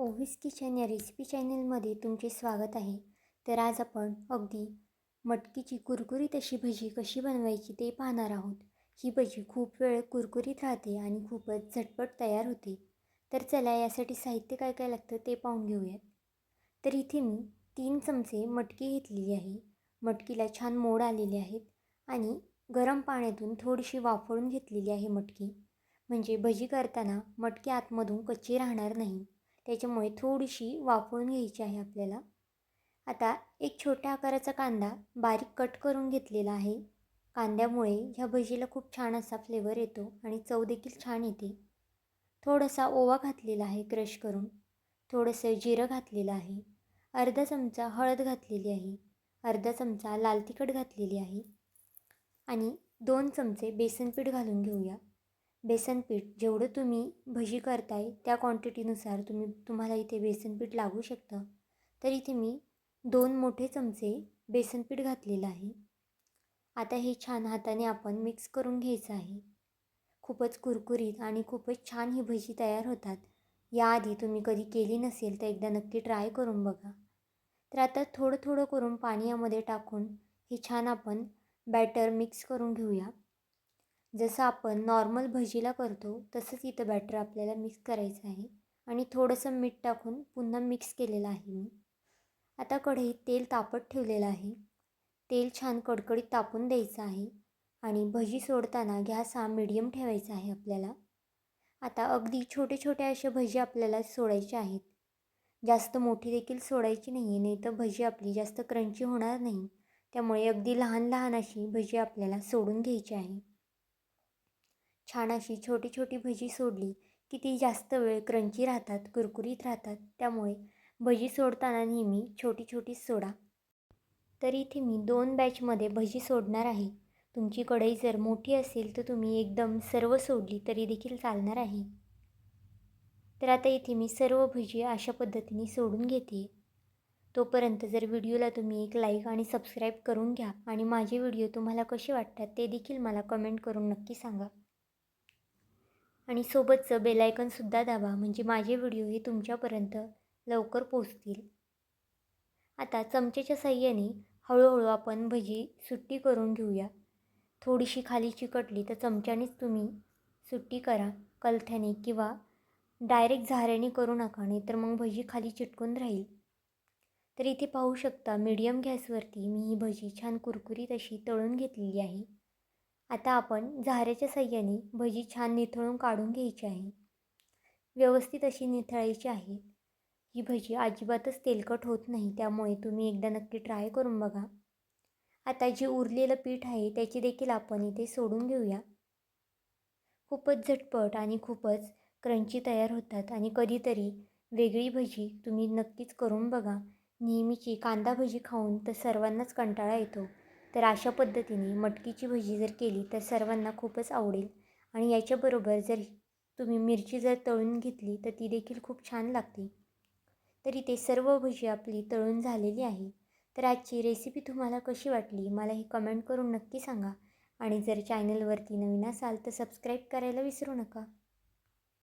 ओव्हिस kitchen या recipe चॅनलमध्ये तुमचे स्वागत आहे. तर आज आपण अगदी मटकीची कुरकुरीत अशी भजी कशी बनवायची ते पाहणार आहोत. ही भजी खूप वेळ कुरकुरीत राहते आणि खूपच झटपट तयार होते. तर चला यासाठी साहित्य काय काय लागतं ते पाहून घेऊयात. तर इथे मी तीन चमचे मटकी घेतलेली आहे. मटकीला छान मोड आलेले आहेत आणि गरम पाण्यातून थोडीशी वाफळून घेतलेली आहे मटकी. म्हणजे भजी करताना मटकी आतमधून कच्ची राहणार नाही. त्याच्यामुळे थोडीशी वाफळून घ्यायची आहे आपल्याला. आता एक छोट्या आकाराचा कांदा बारीक कट करून घेतलेला आहे. कांद्यामुळे ह्या भजीला खूप छान असा फ्लेवर येतो आणि चव देखील छान येते. थोडासा ओवा घातलेला आहे क्रश करून. थोडंसं जिरं घातलेलं आहे. अर्धा चमचा हळद घातलेली आहे. अर्धा चमचा लाल तिखट घातलेली आहे. आणि दोन चमचे बेसन पीठ घालून घेऊया. बेसन पीठ जेवढं तुम्ही भजी करताय त्या क्वांटिटीनुसार तुम्ही तुम्हाला इथे बेसन पीठ लागू शकतं. तर इथे मी दोन मोठे चमचे बेसन पीठ घातलेलं आहे. आता हे छान हाताने आपण मिक्स करून घ्यायचं आहे. खूपच कुरकुरीत आणि खूपच छान ही भजी तयार होतात. याआधी तुम्ही कधी केली नसेल तर एकदा नक्की ट्राय करून बघा. तर आता थोडं थोडं करून पाणी यामध्ये टाकून हे छान आपण बॅटर मिक्स करून घेऊया. जसं आपण नॉर्मल भजीला करतो तसंच इथं बॅटर आपल्याला मिक्स करायचं आहे. आणि थोडंसं मीठ टाकून पुन्हा मिक्स केलेलं आहे मी. आता कढईत तेल तापत ठेवलेलं आहे. तेल छान कडकडीत तापून द्यायचं आहे. आणि भजी सोडताना गॅस हा मिडियम ठेवायचा आहे आपल्याला. आता अगदी छोटे छोटे असे भजी आपल्याला सोडायचे आहेत. जास्त मोठी देखील सोडायची नाही आहे नाही तर भजी आपली जास्त क्रंची होणार नाही. त्यामुळे अगदी लहान लहान अशी भजी आपल्याला सोडून घ्यायची आहे. छान अशी छोटी छोटी भजी सोडली की ती जास्त वेळ क्रंची राहतात कुरकुरीत राहतात त्यामुळे भजी सोडताना नेहमी छोटी छोटी सोडा. तर इथे मी दोन बॅचमध्ये भजी सोडणार आहे. तुमची कढई जर मोठी असेल तर तुम्ही एकदम सर्व सोडली तरी देखील चालणार आहे. तर आता इथे मी सर्व भजी अशा पद्धतीने सोडून घेते. तोपर्यंत जर व्हिडिओला तुम्ही एक लाईक आणि सबस्क्राईब करून घ्या आणि माझे व्हिडिओ तुम्हाला कसे वाटतात ते देखील मला कमेंट करून नक्की सांगा. आणि सोबतचं बेलायकनसुद्धा दाबा म्हणजे माझे व्हिडिओ हे तुमच्यापर्यंत लवकर पोचतील आता चमचेच्या साह्याने हळूहळू आपण भजी सुट्टी करून घेऊया. थोडीशी खाली चिकटली तर चमच्यानेच तुम्ही सुट्टी करा कलथ्याने किंवा डायरेक्ट झाऱ्याने करू नका नाही तर मग भजी खाली चिटकून राहील. तर इथे पाहू शकता मीडियम गॅसवरती मी ही भजी छान कुरकुरीत अशी तळून घेतलेली आहे. आता आपण झाऱ्याच्या सहाय्याने भजी छान निथळून काढून घ्यायची आहे. व्यवस्थित अशी निथळायची आहे. ही भजी अजिबातच तेलकट होत नाही त्यामुळे तुम्ही एकदा नक्की ट्राय करून बघा. आता जे उरलेलं पीठ आहे त्याची देखील आपण इथे सोडून घेऊया. खूपच झटपट आणि खूपच क्रंची तयार होतात आणि कधीतरी वेगळी भजी तुम्ही नक्कीच करून बघा. नेहमीची कांदा भजी खाऊन तर सर्वांनाच कंटाळा येतो. तर अशा पद्धतीने मटकीची भजी जर केली तर सर्वांना खूपच आवडेल. आणि याच्याबरोबर जर तुम्ही मिरची जर तळून घेतली तर ती देखील खूप छान लागते. तरी ते सर्व भजी आपली तळून झालेली आहे. तर आजची रेसिपी तुम्हाला कशी वाटली? मला हे कमेंट करून नक्की सांगा. आणि जर चॅनलवरती नवीन असाल तर सबस्क्राईब करायला विसरू नका.